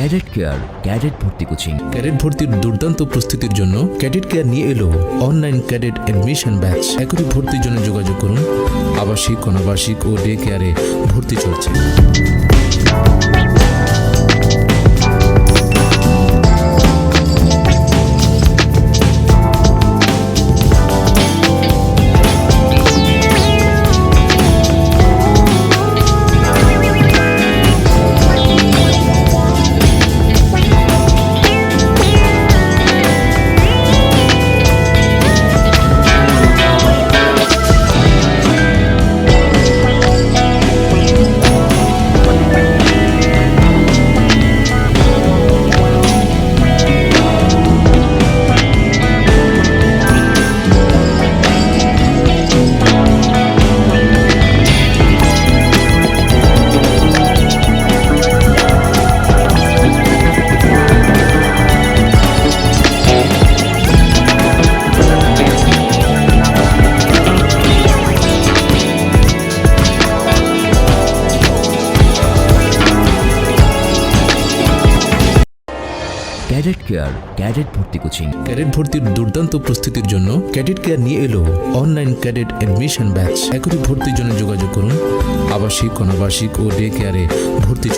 Cadet care, cadet ভর্তি coaching. Cadet ভর্তির দুর্দান্ত প্রস্তুতির জন্য ক্যাডেট কেয়ার নিয়ে এলো অনলাইন ক্যাডেট অ্যাডমিশন ব্যাচ একটি ভর্তির জন্য যোগাযোগ করুন। আবাসিক, অনাবাসিক ও ডে কেয়ারে ভর্তি চলছে। ক্যাডেট কেয়ার, ক্যাডেট ভর্তি কোচিং। ক্যাডেট ভর্তির দুর্দান্ত প্রস্তুতির জন্য ক্যাডেট কেয়ার নিয়ে এলো অনলাইন ক্যাডেট অ্যাডমিশন ব্যাচ। একটি ভর্তির জন্য যোগাযোগ করুন। আবাসিক, অনাবাসিক ও ডে কেয়ারে ভর্তি